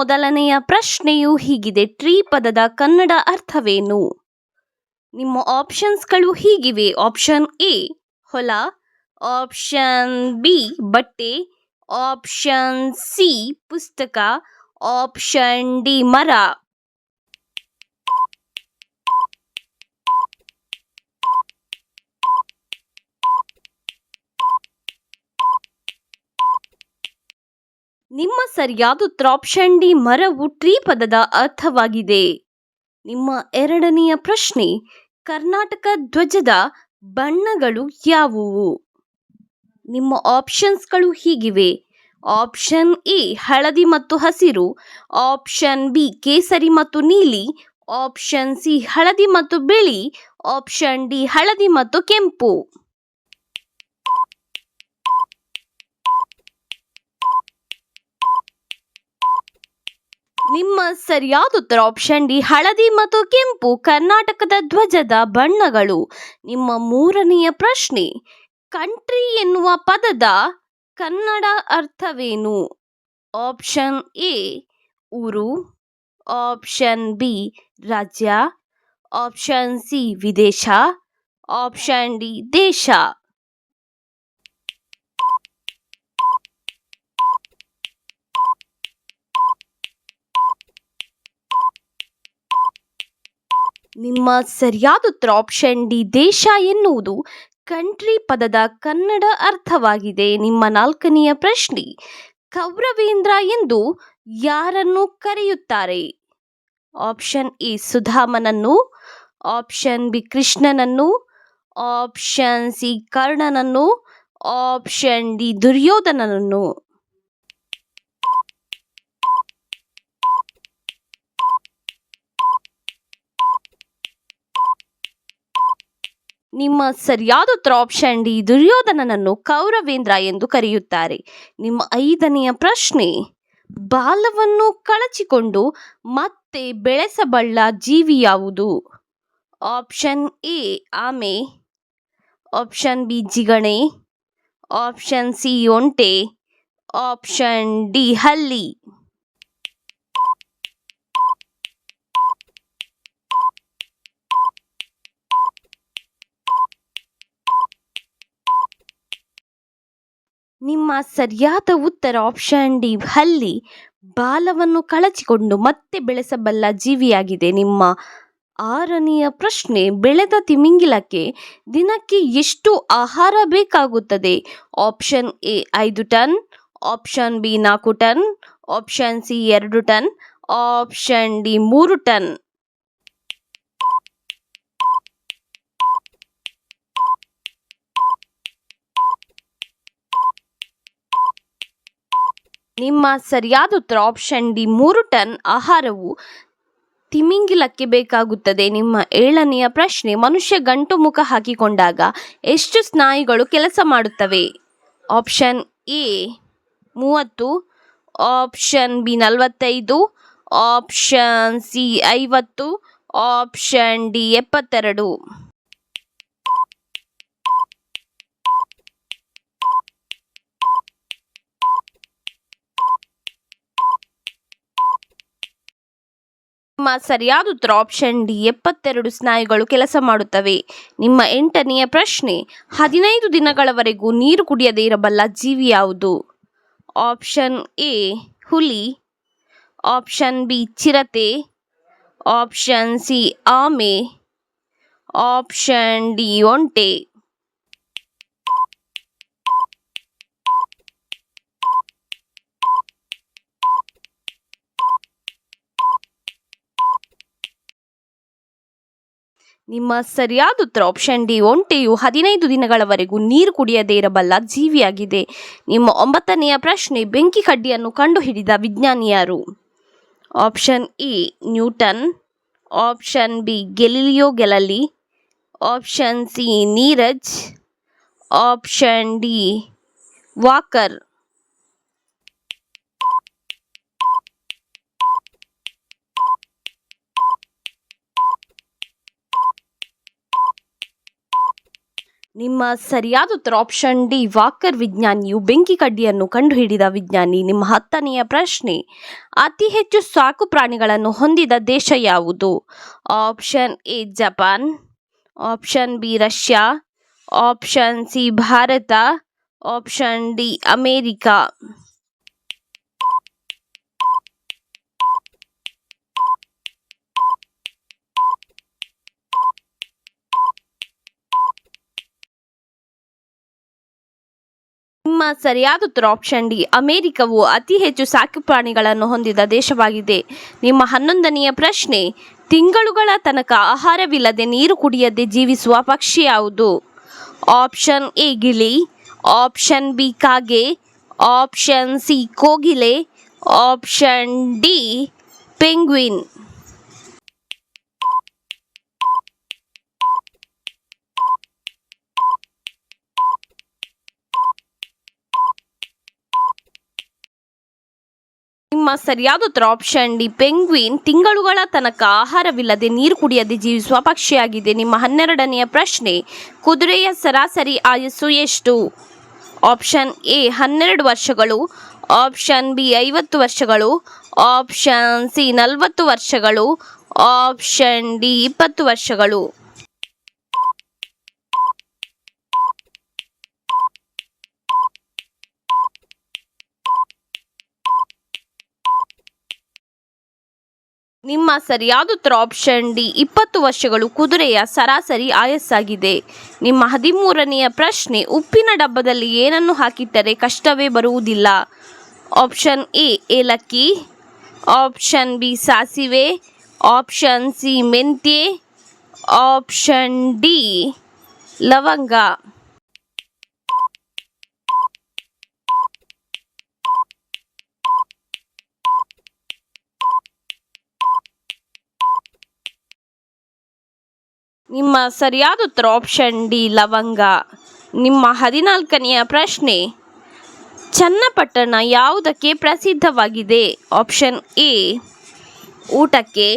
ಮೊದಲನೆಯ ಪ್ರಶ್ನೆಯು ಹೀಗಿದೆ. ಟ್ರೀ ಪದದ ಕನ್ನಡ ಅರ್ಥವೇನು? ನಿಮ್ಮ ಆಪ್ಷನ್ಸ್ಗಳು ಹೀಗಿವೆ. ಆಪ್ಷನ್ ಎ, ಹೊಲ. ಆಪ್ಷನ್ ಬಿ, ಬಟ್ಟೆ. ಆಪ್ಷನ್ ಸಿ, ಪುಸ್ತಕ. ಆಪ್ಷನ್ ಡಿ, ಮರ. ನಿಮ್ಮ ಸರಿಯಾದ ಉತ್ತರ ಆಪ್ಷನ್ ಡಿ ಮರವು ಟ್ರೀ ಪದದ ಅರ್ಥವಾಗಿದೆ. ನಿಮ್ಮ ಎರಡನೆಯ ಪ್ರಶ್ನೆ, ಕರ್ನಾಟಕ ಧ್ವಜದ ಬಣ್ಣಗಳು ಯಾವುವು? ನಿಮ್ಮ ಆಪ್ಷನ್ಸ್ಗಳು ಹೀಗಿವೆ. ಆಪ್ಷನ್ ಎ ಹಳದಿ ಮತ್ತು ಹಸಿರು. ಆಪ್ಷನ್ ಬಿ ಕೇಸರಿ ಮತ್ತು ನೀಲಿ. ಆಪ್ಷನ್ ಸಿ ಹಳದಿ ಮತ್ತು ಬಿಳಿ. ಆಪ್ಷನ್ ಡಿ ಹಳದಿ ಮತ್ತು ಕೆಂಪು. ನಿಮ್ಮ ಸರಿಯಾದ ಉತ್ತರ ಆಪ್ಷನ್ ಡಿ, ಹಳದಿ ಮತ್ತು ಕೆಂಪು, ಕರ್ನಾಟಕದ ಧ್ವಜದ ಬಣ್ಣಗಳು. ನಿಮ್ಮ ಮೂರನೆಯ ಪ್ರಶ್ನೆ ಕಂಟ್ರಿ ಎನ್ನುವ ಪದದ ಕನ್ನಡ ಅರ್ಥವೇನು? ಆಪ್ಷನ್ ಎ ಊರು. ಆಪ್ಷನ್ ಬಿ ರಾಜ್ಯ. ಆಪ್ಷನ್ ಸಿ ವಿದೇಶ. ಆಪ್ಷನ್ ಡಿ ದೇಶ. ನಿಮ್ಮ ಸರಿಯಾದ ಉತ್ತರ ಆಪ್ಷನ್ ಡಿ, ದೇಶ ಎನ್ನುವುದು ಕಂಟ್ರಿ ಪದದ ಕನ್ನಡ ಅರ್ಥವಾಗಿದೆ. ನಿಮ್ಮ ನಾಲ್ಕನೆಯ ಪ್ರಶ್ನೆ, ಕೌರವೇಂದ್ರ ಎಂದು ಯಾರನ್ನು ಕರೆಯುತ್ತಾರೆ? ಆಪ್ಷನ್ ಎ, ಸುಧಾಮನನ್ನು ಆಪ್ಷನ್ ಬಿ, ಕೃಷ್ಣನನ್ನು ಆಪ್ಷನ್ ಸಿ, ಕರ್ಣನನ್ನು ಆಪ್ಷನ್ ಡಿ, ದುರ್ಯೋಧನನನ್ನು. ನಿಮ್ಮ ಸರಿಯಾದ ಉತ್ತರ ಆಪ್ಷನ್ ಡಿ ದುರ್ಯೋಧನನನ್ನು ಕೌರವೇಂದ್ರ ಎಂದು ಕರೆಯುತ್ತಾರೆ. ನಿಮ್ಮ ಐದನೆಯ ಪ್ರಶ್ನೆ, ಬಾಲವನ್ನು ಕಳಚಿಕೊಂಡು ಮತ್ತೆ ಬೆಳೆಸಬಲ್ಲ ಜೀವಿ ಯಾವುದು? ಆಪ್ಷನ್ ಎ ಆಮೆ. ಆಪ್ಷನ್ ಬಿ ಜಿಗಣೆ. ಆಪ್ಷನ್ ಸಿ ಒಂಟೆ. ಆಪ್ಷನ್ ಡಿ ಹಲ್ಲಿ. ನಿಮ್ಮ ಸರಿಯಾದ ಉತ್ತರ ಆಪ್ಷನ್ ಡಿ ಹಲ್ಲಿ ಬಾಲವನ್ನು ಕಳಚಿಕೊಂಡು ಮತ್ತೆ ಬೆಳೆಸಬಲ್ಲ ಜೀವಿಯಾಗಿದೆ. ನಿಮ್ಮ ಆರನೆಯ ಪ್ರಶ್ನೆ, ಬೆಳೆದ ತಿಮಿಂಗಿಲಕ್ಕೆ ದಿನಕ್ಕೆ ಎಷ್ಟು ಆಹಾರ ಬೇಕಾಗುತ್ತದೆ? ಆಪ್ಷನ್ ಎ ಐದು ಟನ್ ಆಪ್ಷನ್ ಬಿ ನಾಲ್ಕು ಟನ್ ಆಪ್ಷನ್ ಸಿ ಎರಡು ಟನ್ ಆಪ್ಷನ್ ಡಿ ಮೂರು ಟನ್. ನಿಮ್ಮ ಸರಿಯಾದ ಉತ್ತರ ಆಪ್ಷನ್ ಡಿ ಮೂರು ಟನ್ ಆಹಾರವು ತಿಮಿಂಗಿಲಕ್ಕೆ ಬೇಕಾಗುತ್ತದೆ. ನಿಮ್ಮ ಏಳನೆಯ ಪ್ರಶ್ನೆ, ಮನುಷ್ಯ ಗಂಟು ಮುಖ ಹಾಕಿಕೊಂಡಾಗ ಎಷ್ಟು ಸ್ನಾಯುಗಳು ಕೆಲಸ ಮಾಡುತ್ತವೆ? ಆಪ್ಷನ್ ಎ ಮೂವತ್ತು ಆಪ್ಷನ್ ಬಿ ನಲವತ್ತೈದು ಆಪ್ಷನ್ ಸಿ ಐವತ್ತು ಆಪ್ಷನ್ ಡಿ ಎಪ್ಪತ್ತೆರಡು. ನಿಮ್ಮ ಸರಿಯಾದ ಉತ್ತರ ಆಪ್ಷನ್ ಡಿ, ಎಪ್ಪತ್ತೆರಡು ಸ್ನಾಯುಗಳು ಕೆಲಸ ಮಾಡುತ್ತವೆ. ನಿಮ್ಮ ಎಂಟನೆಯ ಪ್ರಶ್ನೆ, ಹದಿನೈದು ದಿನಗಳವರೆಗೂ ನೀರು ಕುಡಿಯದೇ ಇರಬಲ್ಲ ಜೀವಿ ಯಾವುದು? ಆಪ್ಷನ್ ಎ ಹುಲಿ. ಆಪ್ಷನ್ ಬಿ ಚಿರತೆ. ಆಪ್ಷನ್ ಸಿ ಆಮೆ. ಆಪ್ಷನ್ ಡಿ ಒಂಟೆ. ನಿಮ್ಮ ಸರಿಯಾದ ಉತ್ತರ ಆಪ್ಷನ್ ಡಿ, ಒಂಟೆಯು ಹದಿನೈದು ದಿನಗಳವರೆಗೂ ನೀರು ಕುಡಿಯದೇ ಇರಬಲ್ಲ ಜೀವಿಯಾಗಿದೆ. ನಿಮ್ಮ ಒಂಬತ್ತನೆಯ ಪ್ರಶ್ನೆ, ಬೆಂಕಿ ಕಡ್ಡಿಯನ್ನು ಕಂಡುಹಿಡಿದ ವಿಜ್ಞಾನಿ ಯಾರು? Option E Newton. Option B, Galileo Galilei. Option C, Neeraj. Option D, Walker. ನಿಮ್ಮ ಸರಿಯಾದ ಉತ್ತರ ಆಪ್ಷನ್ ಡಿ, ವಾಕರ್ ವಿಜ್ಞಾನಿಯು ಬೆಂಕಿ ಕಡ್ಡಿಯನ್ನು ಕಂಡುಹಿಡಿದ ವಿಜ್ಞಾನಿ. ನಿಮ್ಮ ಹತ್ತನೆಯ ಪ್ರಶ್ನೆ, ಅತಿ ಹೆಚ್ಚು ಸಾಕು ಪ್ರಾಣಿಗಳನ್ನು ಹೊಂದಿದ ದೇಶ ಯಾವುದು? Option A, Japan. Option B, Russia. Option C, Bharat. Option D, America. ಸರಿಯಾದ ಉತ್ತರ ಆಪ್ಷನ್ ಡಿ, ಅಮೆರಿಕವು ಅತಿ ಹೆಚ್ಚು ಸಾಕು ಪ್ರಾಣಿಗಳನ್ನು ಹೊಂದಿದ ದೇಶವಾಗಿದೆ. ನಿಮ್ಮ ಹನ್ನೊಂದನೆಯ ಪ್ರಶ್ನೆ, ತಿಂಗಳುಗಳ ತನಕ ಆಹಾರವಿಲ್ಲದೆ ನೀರು ಕುಡಿಯದೆ ಜೀವಿಸುವ ಪಕ್ಷಿ ಯಾವುದು? ಆಪ್ಷನ್ ಎ ಗಿಳಿ. ಆಪ್ಷನ್ ಬಿ ಕಾಗೆ. ಆಪ್ಷನ್ ಸಿ ಕೋಗಿಲೆ. ಆಪ್ಷನ್ ಡಿ ಪೆಂಗ್ವಿನ್ ನಿಮ್ಮ ಸರಿಯಾದ ಉತ್ತರ ಆಪ್ಷನ್ ಡಿ ಪೆಂಗ್ವಿನ್ ತಿಂಗಳುಗಳ ತನಕ ಆಹಾರವಿಲ್ಲದೆ ನೀರು ಕುಡಿಯದೆ ಜೀವಿಸುವ ಪಕ್ಷಿಯಾಗಿದೆ. ನಿಮ್ಮ ಹನ್ನೆರಡನೆಯ ಪ್ರಶ್ನೆ, ಕುದುರೆಯ ಸರಾಸರಿ ಆಯಸ್ಸು ಎಷ್ಟು? ಆಪ್ಷನ್ ಎ ಹನ್ನೆರಡು ವರ್ಷಗಳು. ಆಪ್ಷನ್ ಬಿ ಐವತ್ತು ವರ್ಷಗಳು. ಆಪ್ಷನ್ ಸಿ ನಲವತ್ತು ವರ್ಷಗಳು. ಆಪ್ಷನ್ ಡಿ ಇಪ್ಪತ್ತು ವರ್ಷಗಳು. ನಿಮ್ಮ ಸರಿಯಾದ ಉತ್ತರ ಆಪ್ಷನ್ ಡಿ ಇಪ್ಪತ್ತು ವರ್ಷಗಳು ಕುದುರೆಯ ಸರಾಸರಿ ಆಯಸ್ಸಾಗಿದೆ. ನಿಮ್ಮ ಹದಿಮೂರನೆಯ ಪ್ರಶ್ನೆ, ಉಪ್ಪಿನ ಡಬ್ಬದಲ್ಲಿ ಏನನ್ನು ಹಾಕಿಟ್ಟರೆ ಕಷ್ಟವೇ ಬರುವುದಿಲ್ಲ? ಆಪ್ಷನ್ ಎ ಏಲಕ್ಕಿ. ಆಪ್ಷನ್ ಬಿ ಸಾಸಿವೆ. ಆಪ್ಷನ್ ಸಿ ಮೆಂತ್ಯೆ. ಆಪ್ಷನ್ ಡಿ ಲವಂಗ. ನಿಮ್ಮ ಸರಿಯಾದ ಉತ್ತರ ಆಪ್ಷನ್ ಡಿ ಲವಂಗ. ನಿಮ್ಮ ಹದಿನಾಲ್ಕನೆಯ ಪ್ರಶ್ನೆ, ಚನ್ನಪಟ್ಟಣ ಯಾವುದಕ್ಕೆ ಪ್ರಸಿದ್ಧವಾಗಿದೆ? ಆಪ್ಷನ್ ಎ ಊಟಕ್ಕೆ.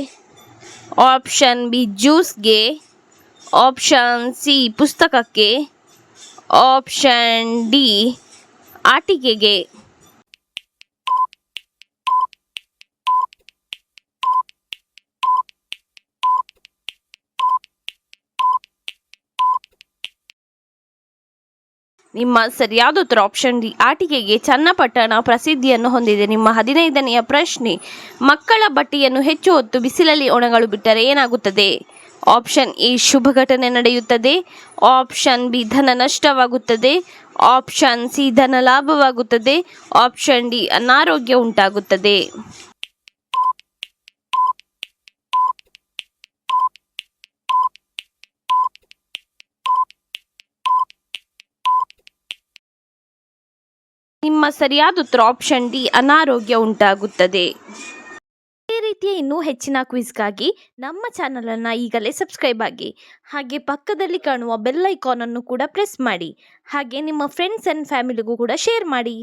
ಆಪ್ಷನ್ ಬಿ ಜ್ಯೂಸ್ಗೆ ಆಪ್ಷನ್ ಸಿ ಪುಸ್ತಕಕ್ಕೆ. ಆಪ್ಷನ್ ಡಿ ಆಟಿಕೆಗೆ. ನಿಮ್ಮ ಸರಿಯಾದ ಉತ್ತರ ಆಪ್ಷನ್ ಡಿ ಆಟಿಕೆಗೆ ಚನ್ನಪಟ್ಟಣ ಪ್ರಸಿದ್ಧಿಯನ್ನು ಹೊಂದಿದೆ. ನಿಮ್ಮ ಹದಿನೈದನೆಯ ಪ್ರಶ್ನೆ, ಮಕ್ಕಳ ಬಟ್ಟೆಯನ್ನು ಹೆಚ್ಚು ಹೊತ್ತು ಬಿಸಿಲಲ್ಲಿ ಒಣಗಲು ಬಿಟ್ಟರೆ ಏನಾಗುತ್ತದೆ? ಆಪ್ಷನ್ ಎ ಶುಭ ಘಟನೆ ನಡೆಯುತ್ತದೆ. ಆಪ್ಷನ್ ಬಿ ಧನ ನಷ್ಟವಾಗುತ್ತದೆ. ಆಪ್ಷನ್ ಸಿ ಧನ ಲಾಭವಾಗುತ್ತದೆ. ಆಪ್ಷನ್ ಡಿ ಅನಾರೋಗ್ಯ ಉಂಟಾಗುತ್ತದೆ. ನಿಮ್ಮ ಸರಿಯಾದ ಉತ್ತರ ಆಪ್ಷನ್ ಡಿ ಅನಾರೋಗ್ಯ ಉಂಟಾಗುತ್ತದೆ. ಈ ರೀತಿಯ ಇನ್ನೂ ಹೆಚ್ಚಿನ ಕ್ವಿಜ್ಗಾಗಿ ನಮ್ಮ ಚಾನಲನ್ನು ಈಗಲೇ ಸಬ್ಸ್ಕ್ರೈಬ್ ಆಗಿ, ಹಾಗೆ ಪಕ್ಕದಲ್ಲಿ ಕಾಣುವ ಬೆಲ್ ಐಕಾನನ್ನು ಕೂಡ ಪ್ರೆಸ್ ಮಾಡಿ, ಹಾಗೆ ನಿಮ್ಮ ಫ್ರೆಂಡ್ಸ್ ಆ್ಯಂಡ್ ಫ್ಯಾಮಿಲಿಗೂ ಕೂಡ ಶೇರ್ ಮಾಡಿ.